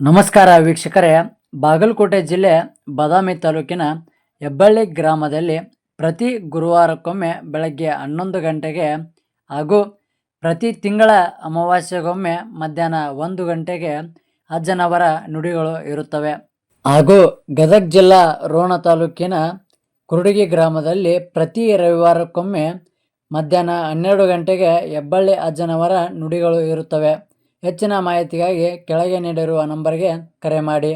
ನಮಸ್ಕಾರ ವೀಕ್ಷಕರೇ. ಬಾಗಲಕೋಟೆ ಜಿಲ್ಲೆ ಬಾದಾಮಿ ತಾಲೂಕಿನ ಹೆಬ್ಬಳ್ಳಿ ಗ್ರಾಮದಲ್ಲಿ ಪ್ರತಿ ಗುರುವಾರಕ್ಕೊಮ್ಮೆ ಬೆಳಗ್ಗೆ ಹನ್ನೊಂದು ಗಂಟೆಗೆ ಹಾಗೂ ಪ್ರತಿ ತಿಂಗಳ ಅಮಾವಾಸ್ಯೆಗೊಮ್ಮೆ ಮಧ್ಯಾಹ್ನ ಒಂದು ಗಂಟೆಗೆ ಅಜ್ಜನವರ ನುಡಿಗಳು ಇರುತ್ತವೆ. ಹಾಗೂ ಗದಗ ಜಿಲ್ಲಾ ರೋಣ ತಾಲೂಕಿನ ಕುರುಡಿಗಿ ಗ್ರಾಮದಲ್ಲಿ ಪ್ರತಿ ರವಿವಾರಕ್ಕೊಮ್ಮೆ ಮಧ್ಯಾಹ್ನ ಹನ್ನೆರಡು ಗಂಟೆಗೆ ಹೆಬ್ಬಳ್ಳಿ ಅಜ್ಜನವರ ನುಡಿಗಳು ಇರುತ್ತವೆ. ಹೆಚ್ಚಿನ ಮಾಹಿತಿಗಾಗಿ ಕೆಳಗೆ ನೀಡಿರುವ ನಂಬರ್ಗೆ ಕರೆ ಮಾಡಿ.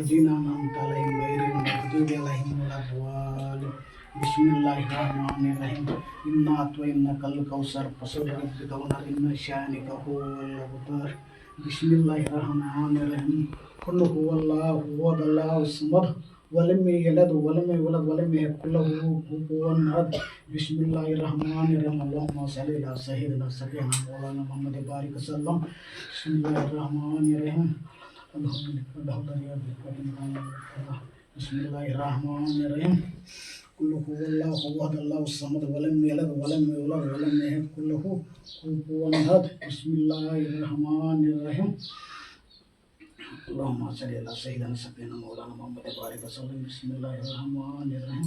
مدینہ نام تعالیٰ غیر محدود الرحیم الاقوال بسم اللہ الرحمن الرحیم انا تو ان کل کو سر پسر رب دونا ان شان کہو الابتر بسم اللہ الرحمن الرحیم کل هو اللہ هو اللہ سمد ولم يلد ولم يولد ولم يكن له كفوا احد بسم الله الرحمن الرحيم اللهم صل على سيدنا سيدنا مولانا محمد بارك وسلم بسم الله الرحمن الرحيم بسم الله الرحمن الرحيم كل هو الله هو الله الصمد ولم يلد ولم يولد ولم يهد كل هو نهد بسم الله الرحمن الرحيم اللهم صل على سيدنا سيدنا مولانا محمد بارك وسلم بسم الله الرحمن الرحيم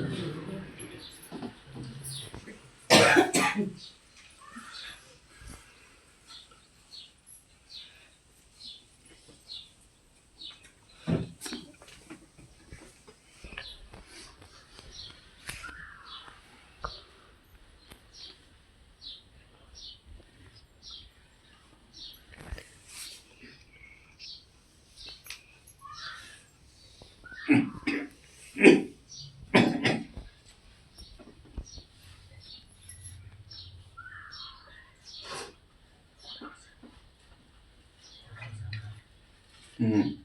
음.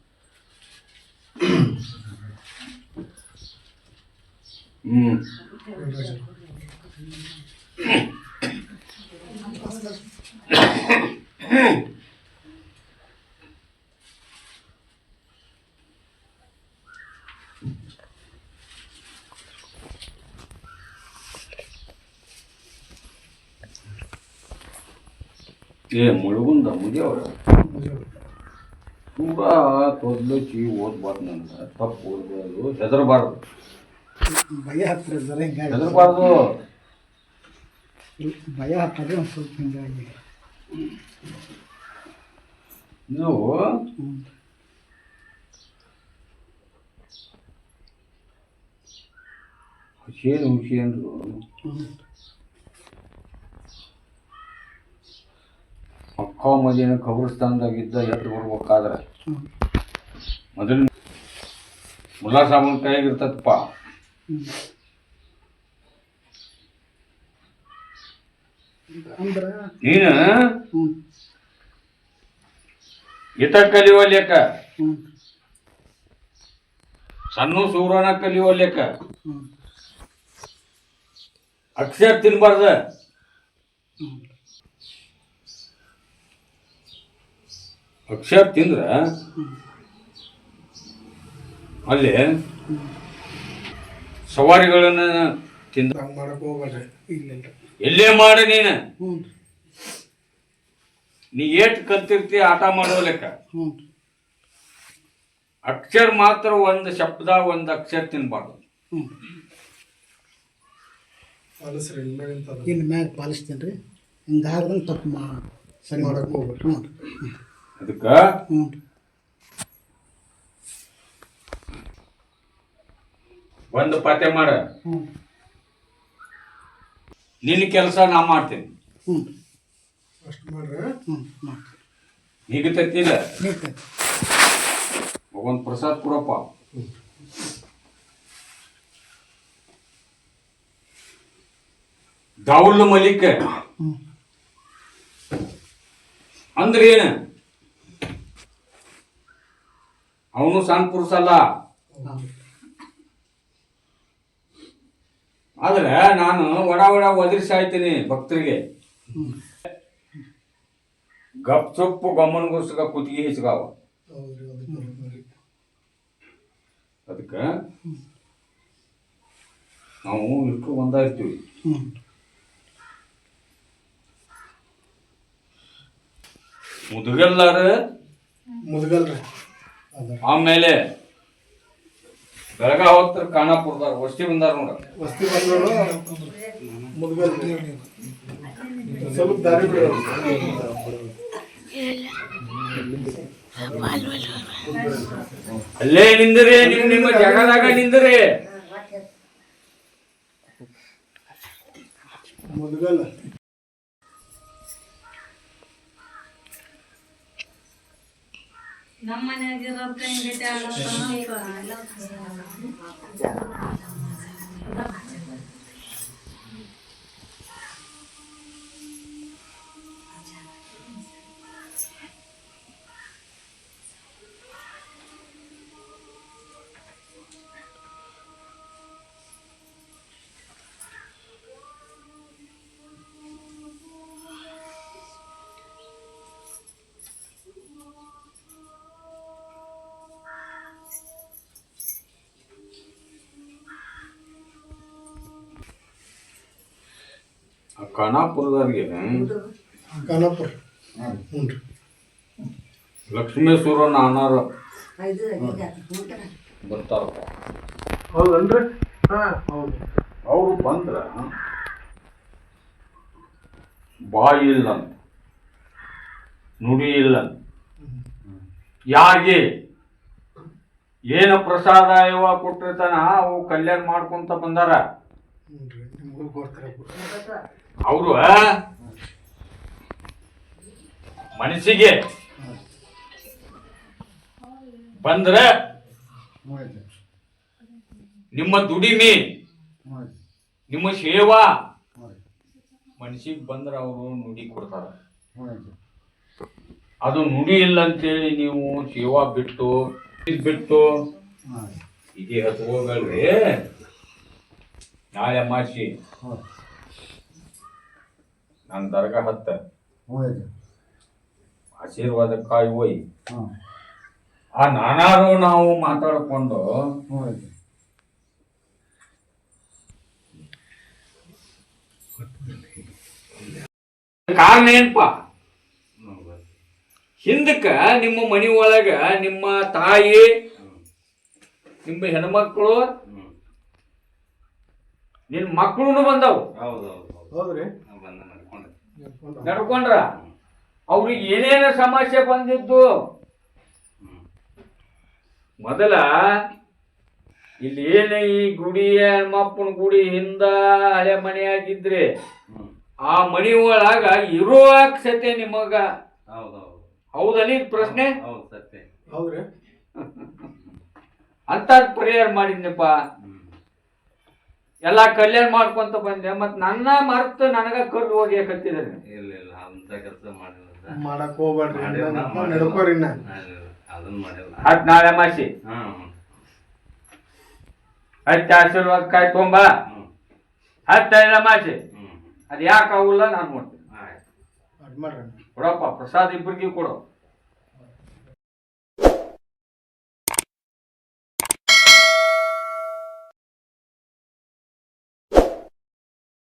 음. 예, 모르군다, 무디어라. ತುಂಬ ತೊದಲು ಚಿ ಓದ್ಬಾರ್ದು ನನ್ನ ತಪ್ಪು ಓದ್ಬಾರ್ದು. ಹೆದರಬಾರ್ದು. ಭಯ ಹತ್ತಿರ ಸರ್ ಹಿಂಗಾಗಿ. ಹೆದರಬಾರ್ದು. ಭಯ ಹತ್ತದೆ ಒಂದು ಸ್ವಲ್ಪ ಹಿಂಗಾಗಿ. ನಾವು ಹುಷೇನು ಹುಷೇನ್ರು ಮದಿನ ಕಬ್ರಸ್ತಾನದಾಗಿದ್ದ ಎದ್ದು ಬರ್ಬೇಕಾದ್ರೆ. ಮೊದಲು ಮುಲ್ಲಾ ಸಾಬನ್ ಕೈಯಾಗ ಇರ್ತದಪ್ಪ ನೀನು ಇತ ಕಲಿಯೋಲ್ಯಕ ಸಣ್ಣ ಸೂರನ ಕಲಿಯೋಲ್ಯಕ ಅಕ್ಷರ ತಿನ್ಬಾರ್ದ. ಅಕ್ಷರ ತಿಂದ್ರ ಅಲ್ಲಿ ಸವಾರಿಗಳನ್ನ ತಿಂದ ಮಾಡಕ್ ಮಾಡಕ್ಕೆ ಹೋಗ್ಬೇಡ್ರಿ. ಇಲ್ಲ ಎಲ್ಲೇ ಮಾಡ ನೀನು. ನೀ ಏಟ್ ಕಲ್ತಿರ್ತಿ ಆಟ ಮಾಡೋ ಲೆಕ್ಕ. ಹ್ಞೂ. ಅಕ್ಷರ ಮಾತ್ರ ಒಂದು ಶಬ್ದ ಒಂದು ಅಕ್ಷರ ತಿನ್ಬಾರ್ದು. ಹ್ಞೂ. ಇನ್ನು ಮ್ಯಾಗ ಪಾಲಿಸ್ತೀನಿ ರೀ. ತಪ್ಪು ಮಾಡಿ ಸರಿ ಮಾಡಕ್ಕೆ ಹೋಗ್ಬೇಡ್ರಿ. ಹ್ಞೂ. ಅದಕ್ಕ? ಹ್ಞೂ ಒಂದು ಪತ್ತೆ ಮಾಡ. ಹ್ಞೂ ನಿನ್ನ ಕೆಲಸ ನಾ ಮಾಡ್ತೀನಿ. ಹ್ಞೂ ಅಷ್ಟು ಮಾಡ್ರೆ? ಈಗ ತತ್ತಿಲ್ಲ ಒಂದು ಪ್ರಸಾದ್ ಕೊಡಪ್ಪ. ದೌಲ್ ಮಲಿಕ್. ಅಂದ್ರೇನು ಅಂದ್ರೆ ಏನು? ಅವನು ಸಣ್ಣ ಪುರುಷ ಅಲ್ಲ. ಆದ್ರೆ ನಾನು ಒಡ ಒಡ ಒದರಿಸಾಯ್ತೀನಿ ಭಕ್ತರಿಗೆ. ಗಪ್ ಚೊಪ್ಪು ಗಮನಗೋಸ್ಕರ ಕುತ್ತಿಗೆ ಹೆಚ್ಚಗಾವ ಅದಕ್ಕ ನಾವು ಇಷ್ಟು ಒಂದ ಇರ್ತೀವಿ. ಮುದುಗಲ್ಲಾರ? ಮುದ್ಗಲ್ರಿ. ಆಮೇಲೆ ಬೆಳಗಾವ್ ಹೋಗ್ತಾರ ಖಾನಾಪುರದಾರ ವಸ್ತಿ ಬಂದಾರ ನೋಡ. ವಸ್ತಿ ಬಂದವರು ಮುದ್ಗಲ್ ಸ್ವಲ್ಪ ದಾರಿ ಬಿಡೋರು ಅಲ್ಲೇ ನಿಂದ್ರಿ ನಿಮ್ ನಿಮ್ಮ ಜಗದಾಗ ನಿಂದ್ರಿ. ಮುದ್ಗಲ್. ನಮ್ಮ ಮನ್ಯಾಗಿರೋ ಹೆಂಗೈತೆ ಆ ಖಾನಾಪುರದವ್ರಿಗೆ ಖಾನಾಪುರ ಹ್ಞೂ ರೀ. ಲಕ್ಷ್ಮೇಶ್ವರ ನಾನಾರ ಬರ್ತಾರ ಹೌದನ್ರಿ? ಹಾಂ ಹೌದು. ಅವರು ಬಂದ್ರ ಬಾಯಿ ಇಲ್ಲ ಅಂತ ನುಡಿ ಇಲ್ಲ ಅಂತ ಯಾರಿಗೆ? ಏನು ಪ್ರಸಾದ ಇವ ಕೊಟ್ಟಿರ್ತಾನ? ಅವು ಕಲ್ಯಾಣ ಮಾಡ್ಕೊಂತ ಬಂದಾರ. ಅವರು ಮನಸ್ಸಿಗೆ ಬಂದ್ರೆ ನಿಮ್ಮ ದುಡಿಮೆ ನಿಮ್ಮ ಸೇವಾ ಮನಸ್ಸಿಗೆ ಬಂದ್ರೆ ಅವರು ನುಡಿ ಕೊಡ್ತಾರೆ. ಅದು ನುಡಿ ಇಲ್ಲ ಅಂತೇಳಿ ನೀವು ಸೇವಾ ಬಿಟ್ಟು ಬಿಟ್ಟು ಇದೇ ಹತ್ಕೋಬೇಡ್ರಿ ನಾಳೆ ಮಾಸಿ ನನ್ನ ದರ್ಗಾ ಹತ್ತ. ಆಶೀರ್ವಾದಕ್ಕಾಗಿ ಹೋಯ್. ಆ ನಾನಾರು ನಾವು ಮಾತಾಡಿಕೊಂಡು ಕಾರಣ ಏನಪ್ಪ? ಹಿಂದಕ್ಕ ನಿಮ್ಮ ಮನಿ ಒಳಗ ನಿಮ್ಮ ತಾಯಿ ನಿಮ್ಮ ಹೆಣ್ಮಕ್ಳು ನಿನ್ ಮಕ್ಕಳು ಬಂದವು. ಹೌದ್ರಿ? ನಡ್ಕೊಂಡ್ರ. ಅವ್ರಿಗೆ ಏನೇನು ಸಮಸ್ಯೆ ಬಂದಿದ್ದು? ಮೊದಲ ಇಲ್ಲಿ ಏನೇ ಈ ಗುಡಿ ಮಪ್ಪನ ಗುಡಿ ಹಿಂದ ಹಳೆ ಮನೆ ಆಗಿದ್ರೆ ಆ ಮನಿ ಒಳಗ ಇರೋ ಸತ್ಯ ನಿಮಗ. ಹೌದಲ್ಲ ಪ್ರಶ್ನೆ? ಹೌದ್ರಿ? ಅಂತ ಪರಿಹಾರ ಮಾಡಿದ್ನಪ್ಪ. ಎಲ್ಲಾ ಕಲ್ಯಾಣ ಮಾಡ್ಕೊಂತ ಬಂದೆ ಮತ್ ನನ್ನ ಮರ್ತು ನನಗ ಕಲ್ಲು ಹೋಗ್ಯಾಕತ್ತಿದ್ರೆ ಇಲ್ಲ ಇಲ್ಲ ಅಂತ ಕೆಲಸ ಮಾಡಿಲ್ಲ ಮಾಡಕ್ ಹೋಗ್ಬೇಡ್ರಿ ನಡ್ಕೋರಿ ಅದನ್ನ ಮಾಡಿಲ್ಲ. ಹತ್ ನಾಳೆ ಮಾಸಿ. ಹ್ಮ್ ಹತ್ತಿ ಆಶೀರ್ವಾದ ಕಾಯಿ ತೊಂಬ. ಹ್ಮ್. ಹತ್ತ ಐದ ಮಾಸಿ? ಹ್ಮ್. ಅದ್ ಯಾಕೆ ಆಗುಲ್ಲ ನಾನು ನೋಡ್ತೀನಿ. ಆಯ್ತು. ಅದ್ ಮಾಡ್ರಿ ಕೊಡಪ್ಪ ಪ್ರಸಾದ್ ಇಬ್ಬರಿಗೆ ಕೊಡು.